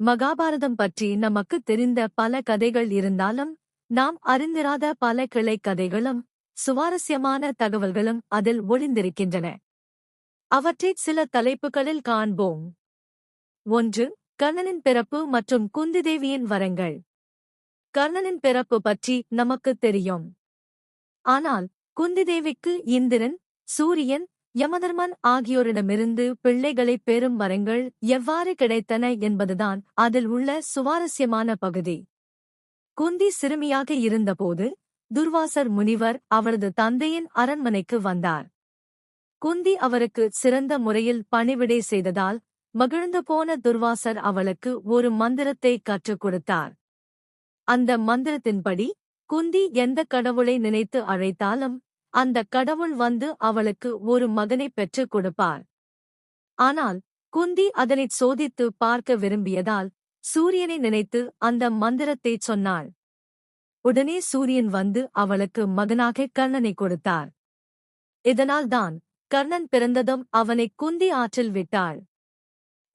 மகாபாரதம் பற்றி நமக்கு தெரிந்த பல கதைகள் இருந்தாலும் நாம் அறிந்திராத பல கிளை கதைகளும் சுவாரஸ்யமான தகவல்களும் அதில் ஒளிந்திருக்கின்றன. அவற்றைச் சில தலைப்புகளில் காண்போம். ஒன்று கர்ணனின் பிறப்பு மற்றும் குந்திதேவியின் வரங்கள். கர்ணனின் பிறப்பு பற்றி நமக்கு தெரியும். ஆனால் குந்திதேவிக்கு இந்திரன் சூரியன் யமதர்மன் ஆகியோரிடமிருந்து பிள்ளைகளைப் பெறும் வரங்கள் எவ்வாறு கிடைத்தன என்பதுதான் அதில் உள்ள சுவாரஸ்யமான பகுதி. குந்தி சிறுமியாக இருந்தபோது துர்வாசர் முனிவர் அவரது தந்தையின் அரண்மனைக்கு வந்தார். குந்தி அவருக்கு சிறந்த முறையில் பணிவிடை செய்ததால் மகிழ்ந்து போன துர்வாசர் அவளுக்கு ஒரு மந்திரத்தை கற்றுக் கொடுத்தார். அந்த மந்திரத்தின்படி குந்தி எந்த கடவுளை நினைத்து அழைத்தாலும் அந்த கடவுள் வந்து அவளுக்கு ஒரு மகனை பெற்றுக் கொடுப்பார். ஆனால் குந்தி அதனைச் சோதித்து பார்க்க விரும்பியதால் சூரியனை நினைத்து அந்த மந்திரத்தைச் சொன்னாள். உடனே சூரியன் வந்து அவளுக்கு மகனாக கர்ணனை கொடுத்தார். இதனால்தான் கர்ணன் பிறந்ததும் அவனை குந்தி ஆற்றில் விட்டாள்.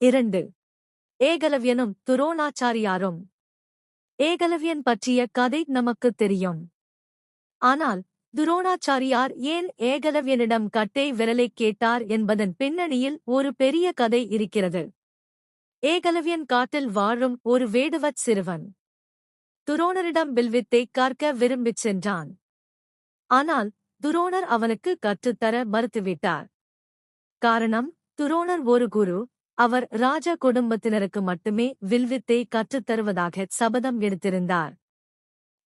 இரண்டு ஏகலவ்யனும் துரோணாச்சாரியாரும். ஏகலவ்யன் பற்றிய கதை நமக்குத் தெரியும். ஆனால் துரோணாச்சாரியார் ஏன் ஏகலவ்யனிடம் கட்டை விரலைக் கேட்டார் என்பதன் பின்னணியில் ஒரு பெரிய கதை இருக்கிறது. ஏகலவ்யன் காட்டில் வாழும் ஒரு வேடுவச் சிறுவன். துரோணரிடம் வில்வித்தை கற்க விரும்பிச் சென்றான். ஆனால் துரோணர் அவனுக்கு கற்றுத்தர மறுத்துவிட்டார். காரணம் துரோணர் ஒரு குரு அவர் ராஜ குடும்பத்தினருக்கு மட்டுமே வில்வித்தை கற்றுத்தருவதாக சபதம் எடுத்திருந்தார்.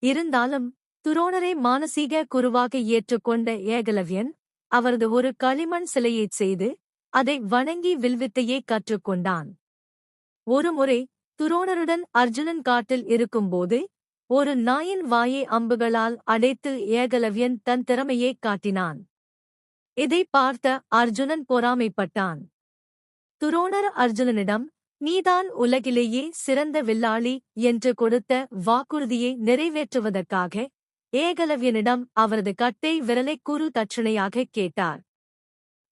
இருந்தாலும் துரோணரை மானசீக குருவாக ஏற்றுக்கொண்ட ஏகலவ்யன் அவரது ஒரு களிமண் சிலையைச் செய்து அதை வணங்கி வில்வித்தையே கற்றுக்கொண்டான். ஒருமுறை துரோணருடன் அர்ஜுனன் காட்டில் இருக்கும்போது ஒரு நாயின் வாயை அம்புகளால் அடைத்து ஏகலவ்யன் தன் திறமையை காட்டினான். இதை பார்த்த அர்ஜுனன் பொறாமைப்பட்டான். துரோணர் அர்ஜுனனிடம் நீதான் உலகிலேயே சிறந்த வில்லாளி என்று கொடுத்த வாக்குறுதியை நிறைவேற்றுவதற்காக ஏகலவ்யனிடம் அவரது கட்டை விரலை குறு தட்சணையாக கேட்டார்.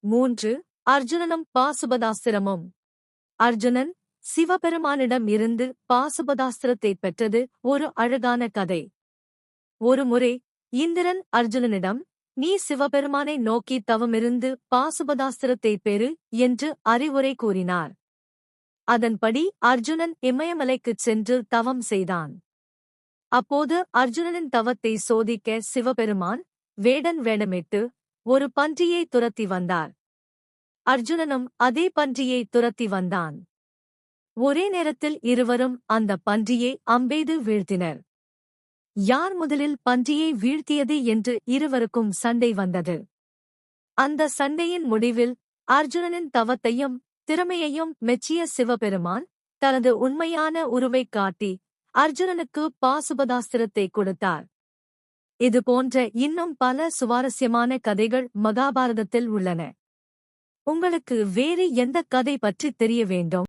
மூன்று அர்ஜுனனும் பாசுபதாஸ்திரமும். அர்ஜுனன் சிவபெருமானிடம் இருந்து பாசுபதாஸ்திரத்தை பெற்றது ஒரு அழகான கதை. ஒருமுறை இந்திரன் அர்ஜுனனிடம் நீ சிவபெருமானை நோக்கி தவமிருந்து பாசுபதாஸ்திரத்தை பெறு என்று அறிவுரை கூறினார். அதன்படி அர்ஜுனன் இமயமலைக்குச் சென்று தவம் செய்தான். அப்போது அர்ஜுனனின் தவத்தை சோதிக்க சிவபெருமான் வேடன் வேடமிட்டு ஒரு பன்றியை துரத்தி வந்தார். அர்ஜுனனும் அதே பன்றியை துரத்தி வந்தான். ஒரே நேரத்தில் இருவரும் அந்த பன்றியை அம்பெய்து வீழ்த்தினர். யார் முதலில் பன்றியை வீழ்த்தியது என்று இருவருக்கும் சண்டை வந்தது. அந்த சண்டையின் முடிவில் அர்ஜுனனின் தவத்தையும் திறமையையும் மெச்சிய சிவபெருமான் தனது உண்மையான உருவைக் காட்டி அர்ஜுனனுக்கு பாசுபதாஸ்திரத்தை கொடுத்தார். இது போன்ற இன்னும் பல சுவாரஸ்யமான கதைகள் மகாபாரதத்தில் உள்ளன. உங்களுக்கு வேறு எந்த கதை பற்றி தெரிய வேண்டும்?